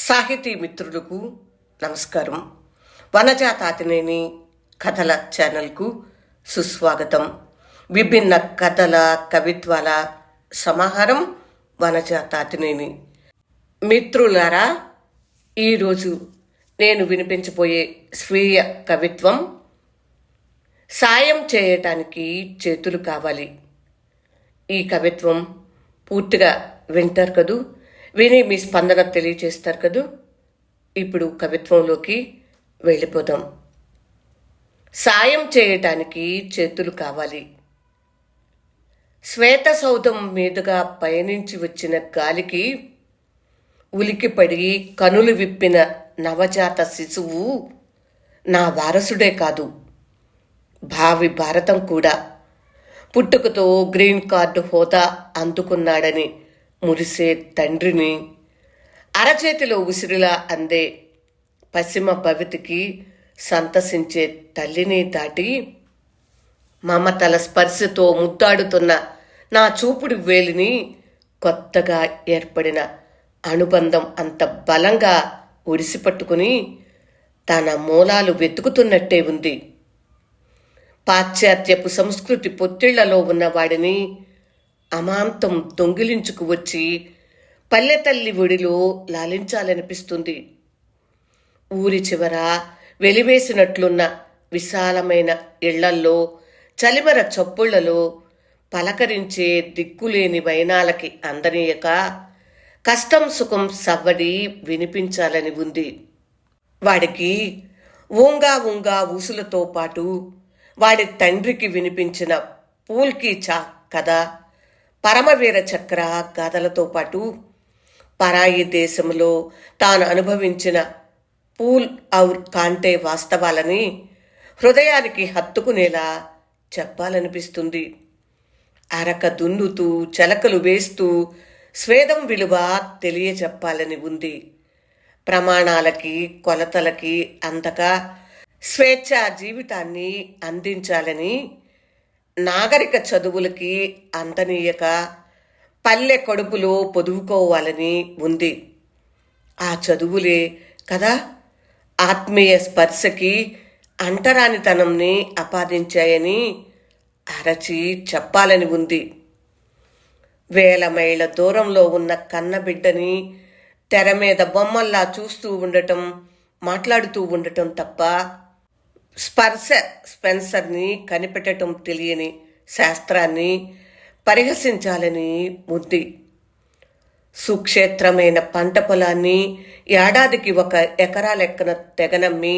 సాహితీ మిత్రులకు నమస్కారం. వనజాతాతినేని కథల ఛానల్కు సుస్వాగతం. విభిన్న కథల కవిత్వాల సమాహారం వనజాతాతినేని. మిత్రులారా ఈరోజు నేను వినిపించబోయే స్వీయ కవిత్వం సాయం చేయటానికి చేతులు కావాలి. ఈ కవిత్వం పూర్తిగా వింటారు కదూ? విని మీ స్పందన తెలియజేస్తారు కదూ? ఇప్పుడు కవిత్వంలోకి వెళ్ళిపోదాం. సాయం చేయటానికి చేతులు కావాలి. శ్వేత సౌధం మీదుగా పయనించి వచ్చిన గాలికి ఉలికిపడి కనులు విప్పిన నవజాత శిశువు నా వారసుడే కాదు. భావి భారతం కూడా. పుట్టుకతో గ్రీన్ కార్డు హోదా అందుకున్నాడని మురిసే తండ్రిని అరచేతిలో ఉసిరిలా అందే పశ్చిమ భవితికి సంతసించే తల్లిని దాటి మమతల స్పర్శతో ముద్దాడుతున్న నా చూపుడు వేలిని కొత్తగా ఏర్పడిన అనుబంధం అంత బలంగా ఒడిసిపట్టుకుని తన మూలాలు వెతుకుతున్నట్టే ఉంది. పాశ్చాత్యపు సంస్కృతి పొత్తిళ్ళలో ఉన్నవాడిని అమాంతం దొంగిలించుకు వచ్చి పల్లెతల్లి ఒడిలో లాలించాలనిపిస్తుంది. ఊరి చివర వెలివేసినట్లున్న విశాలమైన ఇళ్ళల్లో చలిమర చప్పుళ్ళలో పలకరించే దిక్కులేని వైనాలకి అందనీయక కష్టం సుఖం సవ్వడి వినిపించాలని ఉంది. వాడికి ఊంగా ఊంగా ఊసులతో పాటు వాడి తండ్రికి వినిపించిన పూల్కి చా కథ పరమవీర చక్ర గాథలతో పాటు పరాయి దేశంలో తాను అనుభవించిన పూల్ ఔర్ కాంటే వాస్తవాలని హృదయానికి హత్తుకునేలా చెప్పాలనిపిస్తుంది. అరక దున్నుతూ చెలకలు వేస్తూ స్వేదం విలువ తెలియచెప్పాలని ఉంది. ప్రమాణాలకి కొలతలకి అందక స్వేచ్ఛ జీవితాన్ని అందించాలని నాగరిక చదువులకి అంతనీయక పల్లె కడుపులో పొదువుకోవాలని ఉంది. ఆ చదువులే కదా ఆత్మీయ స్పర్శకి అంటరానితనంని అపాదించాయని అరచి చెప్పాలని ఉంది. వేల మైళ్ళ దూరంలో ఉన్న కన్నబిడ్డని తెర మీద బొమ్మల్లా చూస్తూ ఉండటం మాట్లాడుతూ ఉండటం తప్ప స్పర్శ స్పెన్సర్ని కనిపెట్టడం తెలియని శాస్త్రాన్ని పరిహసించాలని ఉంది సుక్షేత్రమైన పంట పొలాన్ని ఏడాదికి ఒక ఎకరా లెక్కన తెగనమ్మి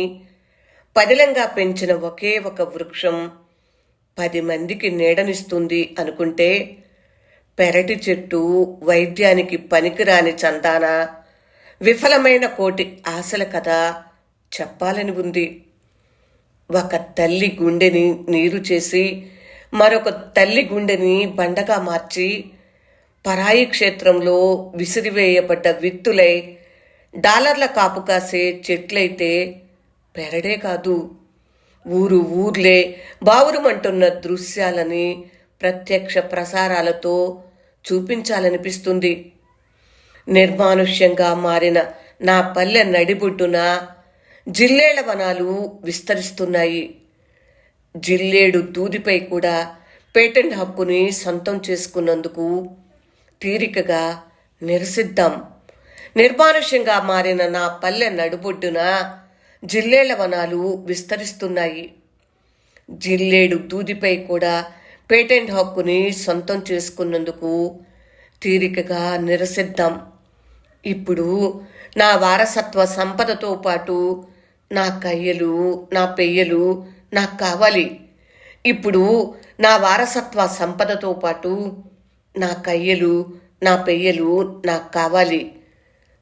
పదిలంగా పెంచిన ఒకే ఒక వృక్షం పది మందికి నీడనిస్తుంది అనుకుంటే పెరటి చెట్టు వైద్యానికి పనికిరాని చందాన విఫలమైన కోటి ఆశల కథ చెప్పాలని ఉంది. ఒక తల్లి గుండెని నీరు చేసి మరొక తల్లి గుండెని బండగా మార్చి పరాయి క్షేత్రంలో విసిరివేయబడ్డ విత్తులై డాలర్ల కాపు కాసే చెట్లయితే పెరడే కాదు. ఊరు ఊర్లే బావురుమంటున్న దృశ్యాలని ప్రత్యక్ష ప్రసారాలతో చూపించాలనిపిస్తుంది. నిర్మానుష్యంగా మారిన నా పల్లె నడిబొడ్డున జిల్లేళ్ళ వనాలు విస్తరిస్తున్నాయి. జిల్లేడు దూదిపై కూడా పేటెంట్ హక్కుని సొంతం చేసుకున్నందుకు తీరికగా నిరసిద్దాం. నిర్మానుష్యంగా మారిన నా పల్లె నడుబొడ్డున జిల్లేళ్ళ వనాలు విస్తరిస్తున్నాయి. జిల్లేడు దూదిపై కూడా పేటెంట్ హక్కుని సొంతం చేసుకున్నందుకు తీరికగా నిరసిద్దాం. ఇప్పుడు నా వారసత్వ సంపదతో పాటు నా కయ్యలు నా పెయ్యలు నాకు కావాలి. ఇప్పుడు నా వారసత్వ సంపదతో పాటు నా కయ్యలు నా పెయ్యలు నాకు కావాలి.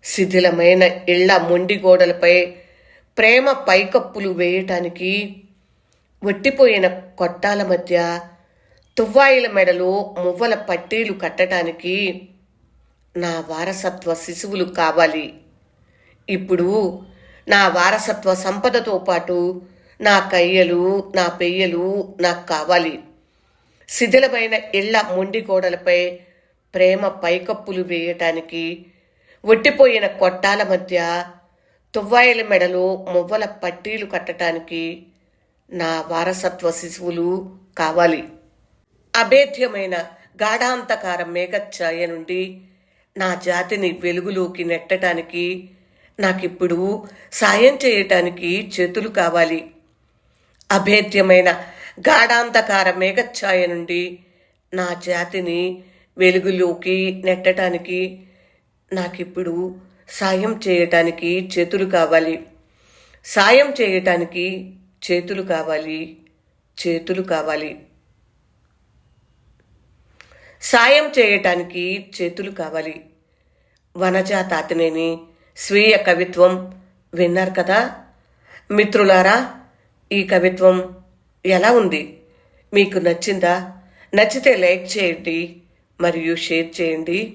శిథిలమైన ఇళ్ళ మొండి గోడలపై ప్రేమ పైకప్పులు వేయటానికి వట్టిపోయిన కొట్టాల మధ్య తువ్వాయిల మెడలో మువ్వల పట్టీలు కట్టడానికి నా వారసత్వ శిశువులు కావాలి. ఇప్పుడు నా వారసత్వ సంపదతో పాటు నా కయ్యలు నా పెయ్యలు నాకు కావాలి. శిథిలమైన ఇళ్ళ మొండి గోడలపై ప్రేమ పైకప్పులు వేయటానికి ఒట్టిపోయిన కొట్టాల మధ్య తువ్వాయిల మెడలో మువ్వల పట్టీలు కట్టడానికి నా వారసత్వ శిశువులు కావాలి. అభేద్యమైన గాఢాంతకార మేఘఛాయ నుండి నా జాతిని వెలుగులోకి నెట్టడానికి నాకిప్పుడు సాయం చేయటానికి చేతులు కావాలి. అభేద్యమైన గాఢాంధకార మేఘఛాయ నుండి నా జాతిని వెలుగులోకి నెట్టడానికి నాకిప్పుడు సాయం చేయటానికి చేతులు కావాలి. సాయం చేయటానికి చేతులు కావాలి. చేతులు కావాలి. సాయం చేయటానికి చేతులు కావాలి. వనజాత తాతినేని స్వీయ కవిత్వం విన్నారు కదా? మిత్రులారా ఈ కవిత్వం ఎలా ఉంది? మీకు నచ్చిందా? నచ్చితే లైక్ చేయండి మరియు షేర్ చేయండి.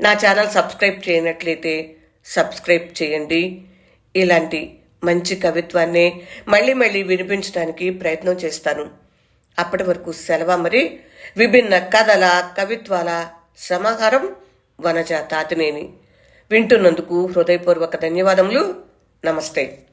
నా ఛానల్ సబ్స్క్రైబ్ చేయనట్లయితే సబ్స్క్రైబ్ చేయండి. ఇలాంటి మంచి కవిత్వాన్ని మళ్ళీ మళ్ళీ వినిపించడానికి ప్రయత్నం చేస్తాను. అప్పటి వరకు సెలవు మరి విభిన్న కథల కవిత్వాల సమాహారం వనజ తాతినేని వింటున్నందుకు హృదయపూర్వక ధన్యవాదములు. నమస్తే.